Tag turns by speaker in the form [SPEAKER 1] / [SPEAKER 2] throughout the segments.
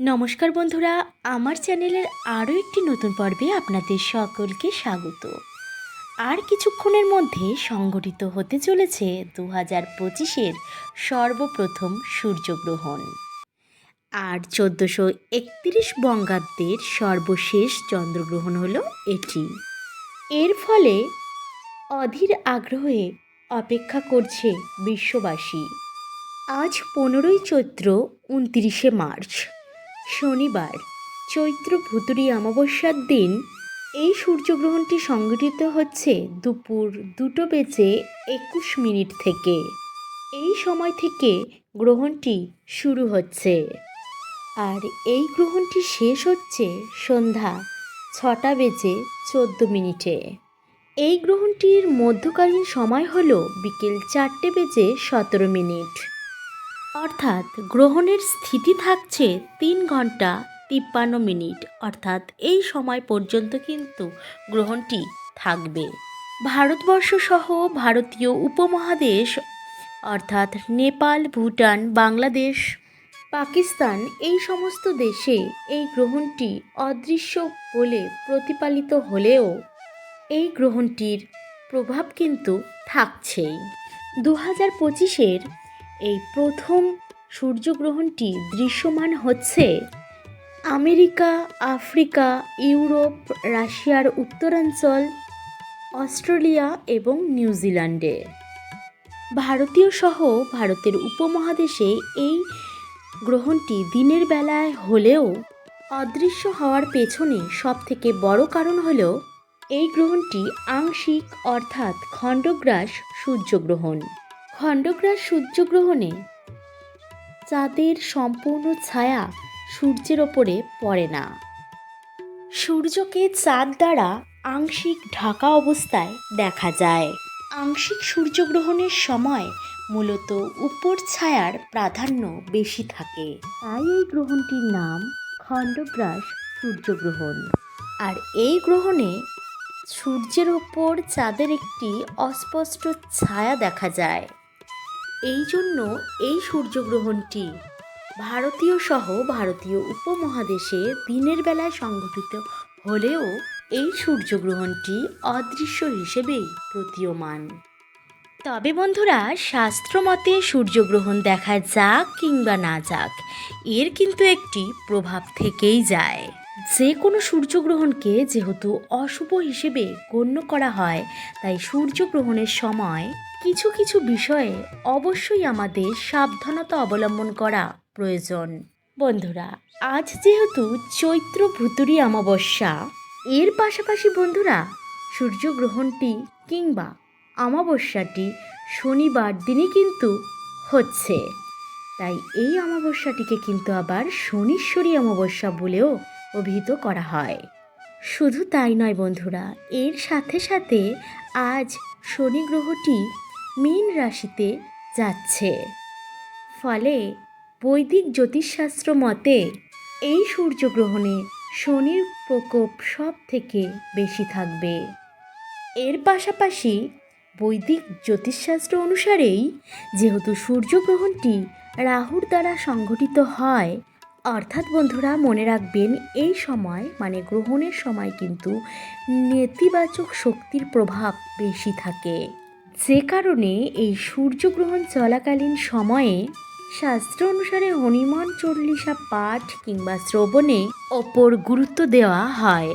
[SPEAKER 1] নমস্কার বন্ধুরা, আমার চ্যানেলের আরও একটি নতুন পর্বে আপনাদের সকলকে স্বাগত। আর কিছুক্ষণের মধ্যে সংগঠিত হতে চলেছে দু হাজার পঁচিশের সর্বপ্রথম সূর্যগ্রহণ। আর চোদ্দোশো একত্রিশ বঙ্গাব্দের সর্বশেষ চন্দ্রগ্রহণ হলো এটি। এর ফলে অধীর আগ্রহে অপেক্ষা করছে বিশ্ববাসী। আজ পনেরোই চৈত্র, উনত্রিশে মার্চ। শনিবার, চৈত্র ভুতুরি অমাবস্যার দিন, এই সূর্যগ্রহণটি সংঘটিত হচ্ছে দুপুর দুটো বেজে একুশ মিনিট থেকে। এই সময় থেকে গ্রহণটি শুরু হচ্ছে। আর এই গ্রহণটি শেষ হচ্ছে সন্ধ্যা ছটা বেজে চোদ্দ মিনিটে। এই গ্রহণটির মধ্যকালীন সময় হল বিকেল চারটে বেজে সতেরো মিনিট। অর্থাৎ গ্রহণের স্থিতি থাকছে তিন ঘণ্টা তিপ্পান্ন মিনিট। অর্থাৎ এই সময় পর্যন্ত কিন্তু গ্রহণটি থাকবে। ভারতবর্ষ সহ ভারতীয় উপমহাদেশ, অর্থাৎ নেপাল, ভুটান, বাংলাদেশ, পাকিস্তান এই সমস্ত দেশে এই গ্রহণটি অদৃশ্য বলে প্রতিপালিত হলেও এই গ্রহণটির প্রভাব কিন্তু থাকছেই। দু হাজার পঁচিশের এই প্রথম সূর্যগ্রহণটি দৃশ্যমান হচ্ছে আমেরিকা, আফ্রিকা, ইউরোপ, রাশিয়ার উত্তরাঞ্চল, অস্ট্রেলিয়া এবং নিউজিল্যান্ডে ভারতীয় সহ ভারতের উপমহাদেশে এই গ্রহণটি দিনের বেলায় হলেও অদৃশ্য হওয়ার পেছনে সবথেকে বড় কারণ হল এই গ্রহণটি আংশিক অর্থাৎ খণ্ডগ্রাস সূর্যগ্রহণ। খণ্ডগ্রাস সূর্যগ্রহণে চাঁদের সম্পূর্ণ ছায়া সূর্যের ওপরে পড়ে না। সূর্যকে চাঁদ দ্বারা আংশিক ঢাকা অবস্থায় দেখা যায়। আংশিক সূর্যগ্রহণের সময় মূলত উপর ছায়ার প্রাধান্য বেশি থাকে। তাই এই গ্রহণটির নাম খণ্ডগ্রাস সূর্যগ্রহণ। আর এই গ্রহণে সূর্যের ওপর চাঁদের একটি অস্পষ্ট ছায়া দেখা যায়। এই জন্য এই সূর্যগ্রহণটি ভারতীয় সহ ভারতীয় উপমহাদেশে দিনের বেলায় সংঘটিত হলেও এই সূর্যগ্রহণটি অদৃশ্য হিসেবেই প্রতীয়মান। তবে বন্ধুরা, শাস্ত্রমতে সূর্যগ্রহণ দেখা যাক কিংবা না যাক, এর কিন্তু একটি প্রভাব থেকেই যায়। যে কোনো সূর্যগ্রহণকে যেহেতু অশুভ হিসেবে গণ্য করা হয়, তাই সূর্যগ্রহণের সময় কিছু কিছু বিষয়ে অবশ্যই আমাদের সাবধানতা অবলম্বন করা প্রয়োজন। বন্ধুরা, আজ যেহেতু চৈত্র ভুতুরি অমাবস্যা, এর পাশাপাশি বন্ধুরা, সূর্যগ্রহণটি কিংবা অমাবস্যাটি শনিবার দিনই কিন্তু হচ্ছে। তাই এই অমাবস্যাটিকে কিন্তু আবার শনিশ্বরী অমাবস্যা বলেও অভিহিত করা হয়। শুধু তাই নয় বন্ধুরা, এর সাথে সাথে আজ শনি গ্রহটি মীন রাশিতে যাচ্ছে। ফলে বৈদিক জ্যোতিষশাস্ত্র মতে এই সূর্যগ্রহণে শনির প্রকোপ সব থেকে বেশি থাকবে। এর পাশাপাশি বৈদিক জ্যোতিষশাস্ত্র অনুসারেই যেহেতু সূর্যগ্রহণটি রাহুর দ্বারা সংঘটিত হয় অর্থাৎ বন্ধুরা, মনে রাখবেন এই সময় মানে গ্রহণের সময় কিন্তু নেতিবাচক শক্তির প্রভাব বেশি থাকে। যে কারণে এই সূর্যগ্রহণ চলাকালীন সময়ে শাস্ত্র অনুসারে হনুমান চল্লিশা পাঠ কিংবা শ্রবণে ওপর গুরুত্ব দেওয়া হয়।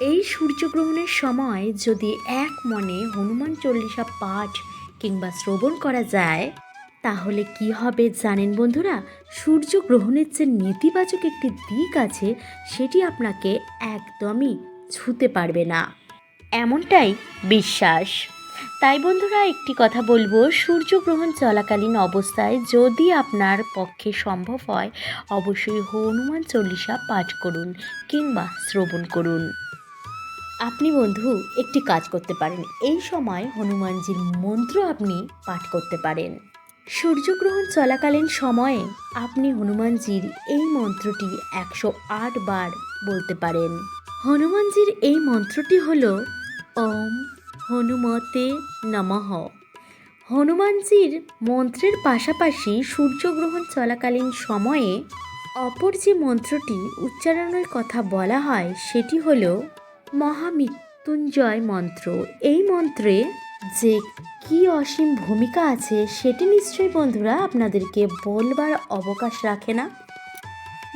[SPEAKER 1] এই সূর্যগ্রহণের সময় যদি এক মনে হনুমান চল্লিশা পাঠ কিংবা শ্রবণ করা যায় তাহলে কি হবে জানেন বন্ধুরা? সূর্যগ্রহণের যে নেতিবাচক একটি দিক আছে, সেটি আপনাকে একদমই ছুতে পারবে না। এমনটাই বিশ্বাস। তাই বন্ধুরা, একটি কথা বলব, সূর্যগ্রহণ চলাকালীন অবস্থায় যদি আপনার পক্ষে সম্ভব হয়, অবশ্যই হনুমান চল্লিশা পাঠ করুন কিংবা শ্রবণ করুন। আপনি বন্ধু, একটি কাজ করতে পারেন। এই সময় হনুমানজির মন্ত্র আপনি পাঠ করতে পারেন। সূর্যগ্রহণ চলাকালীন সময়ে আপনি হনুমানজির এই মন্ত্রটি একশো আট বার বলতে পারেন। হনুমানজির এই মন্ত্রটি হল, ওম হনুমতে নমঃ। হনুমানজির মন্ত্রের পাশাপাশি সূর্যগ্রহণ চলাকালীন সময়ে অপর যে মন্ত্রটি উচ্চারণের কথা বলা হয়, সেটি হল, মহামৃত্যুঞ্জয় মন্ত্র। এই মন্ত্রে যে কি অসীম ভূমিকা আছে সেটি নিশ্চয়ই বন্ধুরা আপনাদেরকে বলবার অবকাশ রাখে না।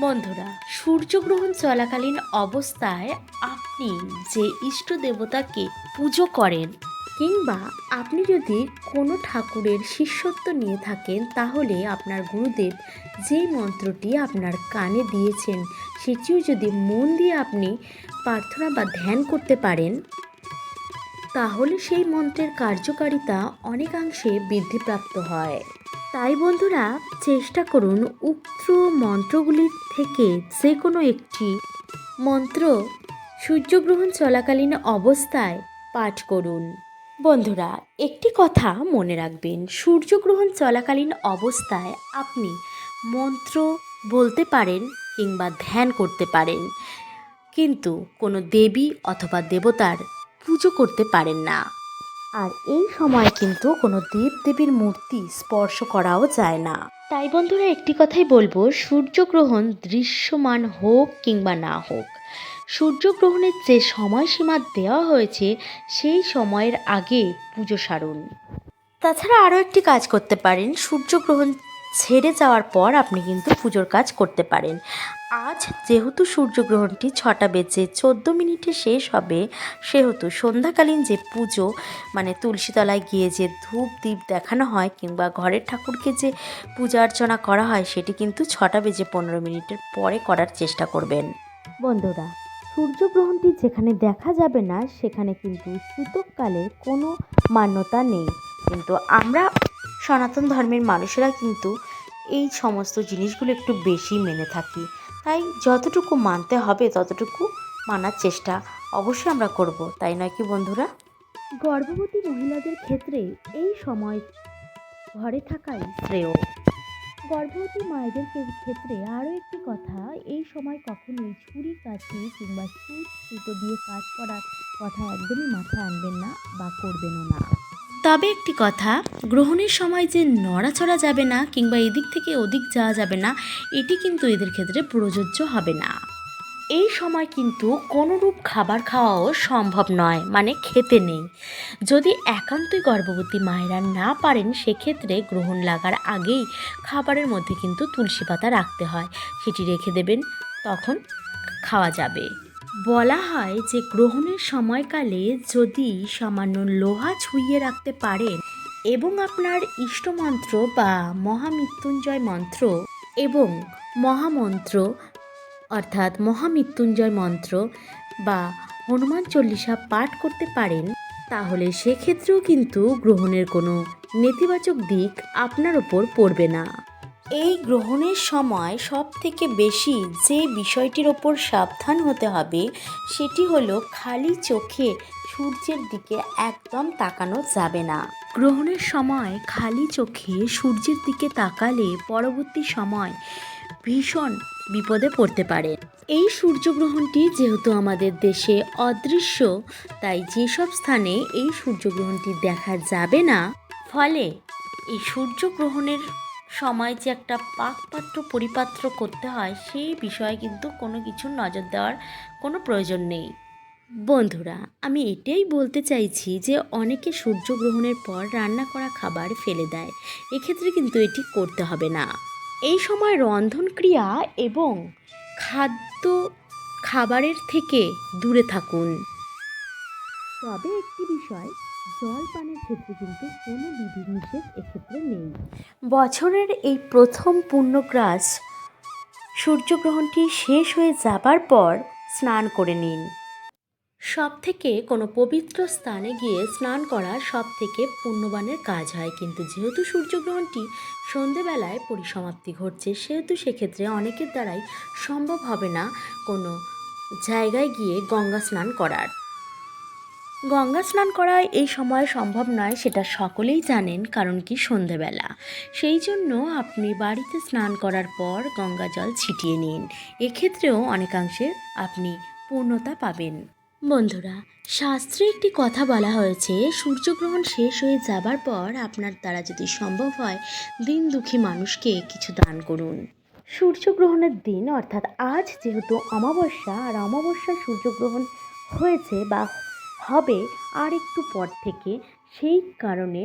[SPEAKER 1] বন্ধুরা, সূর্যগ্রহণ চলাকালীন অবস্থায় আপনি যে ইষ্ট দেবতাকে পুজো করেন কিংবা আপনি যদি কোনো ঠাকুরের শিষ্যত্ব নিয়ে থাকেন, তাহলে আপনার গুরুদেব যেই মন্ত্রটি আপনার কানে দিয়েছেন, সেটিও যদি মন দিয়ে আপনি প্রার্থনা বা ধ্যান করতে পারেন তাহলে সেই মন্ত্রের কার্যকারিতা অনেকাংশে বৃদ্ধিপ্রাপ্ত হয়। তাই বন্ধুরা, চেষ্টা করুন উক্ত মন্ত্রগুলির থেকে যে কোনো একটি মন্ত্র সূর্যগ্রহণ চলাকালীন অবস্থায় পাঠ করুন। বন্ধুরা, একটি কথা মনে রাখবেন, সূর্যগ্রহণ চলাকালীন অবস্থায় আপনি মন্ত্র বলতে পারেন কিংবা ধ্যান করতে পারেন। কিন্তু কোনো দেবী অথবা দেবতার পুজো করতে পারেন না। আর এই সময় কিন্তু কোনো দেব দেবীর মূর্তি স্পর্শ করাও যায় না। তাই বন্ধুরা একটি কথাই বলব, সূর্যগ্রহণ দৃশ্যমান হোক কিংবা না হোক, সূর্যগ্রহণের যে সময়সীমা দেওয়া হয়েছে, সেই সময়ের আগে পুজো সারুন। তাছাড়া আরও একটি কাজ করতে পারেন, সূর্যগ্রহণ ছেড়ে যাওয়ার পর আপনি কিন্তু পুজোর কাজ করতে পারেন। আজ যেহেতু সূর্যগ্রহণটি ছটা বেজে চোদ্দ মিনিটে শেষ হবে, সেহেতু সন্ধ্যাকালীন যে পুজো মানে তুলসীতলায় গিয়ে যে ধূপ দ্বীপ দেখানো হয় কিংবা ঘরের ঠাকুরকে যে পূজা অর্চনা করা হয়, সেটি কিন্তু ছটা বেজে পনেরো মিনিটের পরে করার চেষ্টা করবেন। বন্ধুরা, সূর্যগ্রহণটি যেখানে দেখা যাবে না, সেখানে কিন্তু সূতককালে কোনো মান্যতা নেই। কিন্তু আমরা সনাতন ধর্মের মানুষেরা কিন্তু এই সমস্ত জিনিসগুলো একটু বেশি মেনে থাকি। তাই যতটুকু মানতে হবে, ততটুকু মানার চেষ্টা অবশ্যই আমরা করব, তাই নয় কি বন্ধুরা? গর্ভবতী মহিলাদের ক্ষেত্রে এই সময় ঘরে থাকাই শ্রেয়। গর্ভবতী মায়েদের ক্ষেত্রে আরও একটি কথা, এই সময় কখনোই ছুরি কাছি কিংবা সুচ সুতো দিয়ে কাজ করার কথা একদমই মাথায় আনবেন না বা করবেনও না। তবে একটি কথা, গ্রহণের সময় যে নড়াচড়া যাবে না কিংবা এদিক থেকে ওদিক যাওয়া যাবে না, এটি কিন্তু এদের ক্ষেত্রে প্রযোজ্য হবে না। এই সময় কিন্তু কোনোরূপ খাবার খাওয়াও সম্ভব নয় মানে খেতে নেই। যদি একান্তই গর্ভবতী মায়েরা না পারেন, সেক্ষেত্রে গ্রহণ লাগার আগেই খাবারের মধ্যে কিন্তু তুলসী পাতা রাখতে হয়। সেটি রেখে দেবেন, তখন খাওয়া যাবে। বলা হয় যে গ্রহণের সময়কালে যদি সামান্য লোহা ছুঁয়ে রাখতে পারেন এবং আপনার ইষ্টমন্ত্র বা মহামৃত্যুঞ্জয় মন্ত্র এবং মহামন্ত্র, অর্থাৎ মহামৃত্যুঞ্জয় মন্ত্র বা হনুমান চল্লিশা পাঠ করতে পারেন, তাহলে সেক্ষেত্রেও কিন্তু গ্রহণের কোনো নেতিবাচক দিক আপনার ওপর পড়বে না। এই গ্রহণের সময় সব থেকে বেশি যে বিষয়টির ওপর সাবধান হতে হবে, সেটি হলো খালি চোখে সূর্যের দিকে একদম তাকানো যাবে না। গ্রহণের সময় খালি চোখে সূর্যের দিকে তাকালে পরবর্তী সময় ভীষণ বিপদে পড়তে পারে। এই সূর্যগ্রহণটি যেহেতু আমাদের দেশে অদৃশ্য, তাই যেসব স্থানে এই সূর্যগ্রহণটি দেখা যাবে না, ফলে এই সূর্যগ্রহণের সময় যে একটা পাকপাত্র পরিপাত্র করতে হয়, সেই বিষয়ে কিন্তু কোনো কিছু নজর দেওয়ার কোনো প্রয়োজন নেই। বন্ধুরা, আমি এটাই বলতে চাইছি যে অনেকে সূর্যগ্রহণের পর রান্না করা খাবার ফেলে দেয়। এক্ষেত্রে কিন্তু এটি করতে হবে না। এই সময় রন্ধন ক্রিয়া এবং খাদ্য খাবারের থেকে দূরে থাকুন। তবে একটি বিষয় জল পানের ক্ষেত্রে কিন্তু কোনো বিধিনিষেধ এক্ষেত্রে নেই। বছরের এই প্রথম পূর্ণগ্রাস সূর্যগ্রহণটি শেষ হয়ে যাবার পর স্নান করে নিন। সব থেকে কোনো পবিত্র স্থানে গিয়ে স্নান করা সব থেকে পুণ্যবানের কাজ হয়। কিন্তু যেহেতু সূর্যগ্রহণটি সন্ধেবেলায় পরিসমাপ্তি ঘটছে, সেহেতু সেক্ষেত্রে অনেকের দ্বারাই সম্ভব হবে না কোনো জায়গায় গিয়ে গঙ্গা স্নান করার। গঙ্গা স্নান করা এই সময় সম্ভব নয় সেটা সকলেই জানেন, কারণ কি সন্ধেবেলা। সেই জন্য আপনি বাড়িতে স্নান করার পর গঙ্গা জল ছিটিয়ে নিন। এক্ষেত্রেও অনেকাংশে আপনি পূর্ণতা পাবেন। বন্ধুরা, শাস্ত্রে একটি কথা বলা হয়েছে, সূর্যগ্রহণ শেষ হয়ে যাবার পর আপনার দ্বারা যদি সম্ভব হয়, দিন দুঃখী মানুষকে কিছু দান করুন। সূর্যগ্রহণের দিন, অর্থাৎ আজ যেহেতু অমাবস্যা, আর অমাবস্যা সূর্যগ্রহণ হয়েছে বা হবে আর একটু পর থেকে সেই কারণে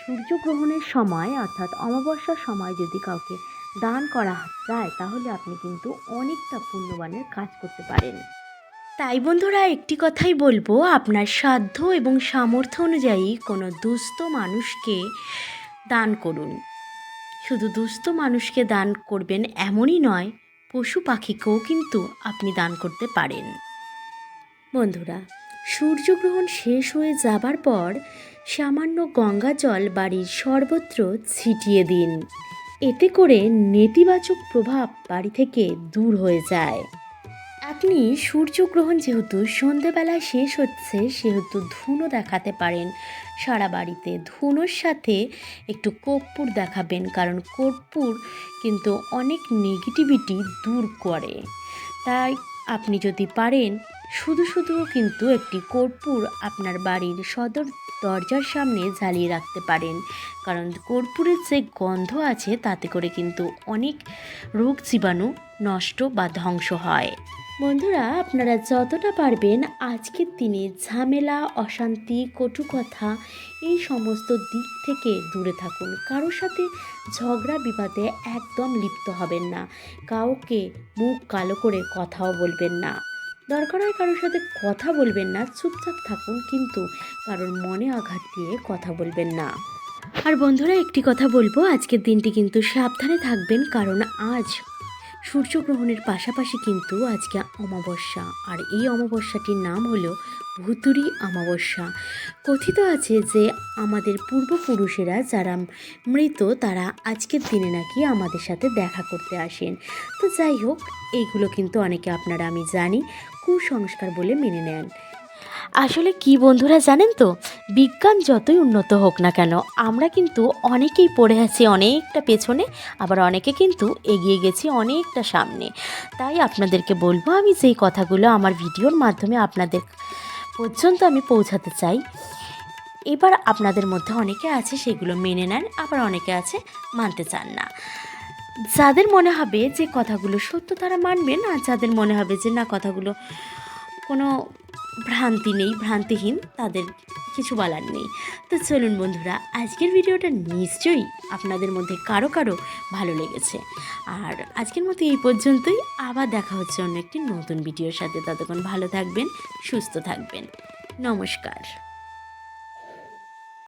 [SPEAKER 1] সূর্যগ্রহণের সময় অর্থাৎ অমাবস্যার সময় যদি কাউকে দান করা যায়, তাহলে আপনি কিন্তু অনেকটা পুণ্যবানের কাজ করতে পারেন। তাই বন্ধুরা, একটি কথাই বলব, আপনার সাধ্য এবং সামর্থ্য অনুযায়ী কোনো দুস্থ মানুষকে দান করুন। শুধু দুস্থ মানুষকে দান করবেন এমনই নয়, পশু পাখিকেও কিন্তু আপনি দান করতে পারেন। বন্ধুরা সূর্যগ্রহণ শেষ হয়ে যাবার পর সামান্য গঙ্গা জল বাড়ির সর্বত্র ছিটিয়ে দিন। এতে করে নেতিবাচক প্রভাব বাড়ি থেকে দূর হয়ে যায়। আপনি সূর্যগ্রহণ যেহেতু সন্ধেবেলায় শেষ হচ্ছে, সেহেতু ধুনো দেখাতে পারেন। সারা বাড়িতে ধুনোর সাথে একটু কর্পূর দেখাবেন, কারণ কর্পূর কিন্তু অনেক নেগেটিভিটি দূর করে। তাই আপনি যদি পারেন শুধু শুধুও কিন্তু একটি কর্পূর আপনার বাড়ির সদর দরজার সামনে জ্বালিয়ে রাখতে পারেন। কারণ কর্পূরের যে গন্ধ আছে তাতে করে কিন্তু অনেক রোগ জীবাণু নষ্ট বা ধ্বংস হয়। বন্ধুরা, আপনারা যতটা পারবেন আজকের দিনে ঝামেলা, অশান্তি, কটু কথা এই সমস্ত দিক থেকে দূরে থাকুন। কারোর সাথে ঝগড়া, বিবাদে একদম লিপ্ত হবেন না। কাউকে মুখ কালো করে কথাও বলবেন না। দরকার হয় কারোর সাথে কথা বলবেন না, চুপচাপ থাকুন কিন্তু কারোর মনে আঘাত দিয়ে কথা বলবেন না। আর বন্ধুরা, একটি কথা বলব, আজকের দিনটি কিন্তু সাবধানে থাকবেন কারণ আজ সূর্যগ্রহণের পাশাপাশি কিন্তু আজকে অমাবস্যা, আর এই অমাবস্যাটির নাম হলো ভুতুরি অমাবস্যা। কথিত আছে যে আমাদের পূর্বপুরুষেরা যারা মৃত, তারা আজকের দিনে নাকি আমাদের সাথে দেখা করতে আসেন। তো যাই হোক, এইগুলো কিন্তু অনেকে আপনারা আমি জানি কুসংস্কার বলে মেনে নেন। আসলে কি বন্ধুরা জানেন তো, বিজ্ঞান যতই উন্নত হোক না কেন, আমরা কিন্তু অনেকেই পড়ে আছি অনেকটা পেছনে, আবার অনেকে কিন্তু এগিয়ে গেছি অনেকটা সামনে। তাই আপনাদেরকে বলব, আমি যেই কথাগুলো আমার ভিডিওর মাধ্যমে আপনাদের পর্যন্ত আমি পৌঁছাতে চাই, এবার আপনাদের মধ্যে অনেকে আছে সেগুলো মেনে নেন, আবার অনেকে আছে মানতে চান না। যাদের মনে হবে যে কথাগুলো সত্য তারা মানবেন আর যাদের মনে হবে যে না, কথাগুলো কোনো ভ্রান্তি নেই, ভ্রান্তিহীন, তাদের কিছু বলার নেই। তো চলুন বন্ধুরা, আজকের ভিডিওটা নিশ্চয়ই আপনাদের মধ্যে কারও কারও ভালো লেগেছে। আর আজকের মতো এই পর্যন্তই। আবার দেখা হচ্ছে অন্য একটি নতুন ভিডিওর সাথে। ততক্ষণ ভালো থাকবেন, সুস্থ থাকবেন। নমস্কার।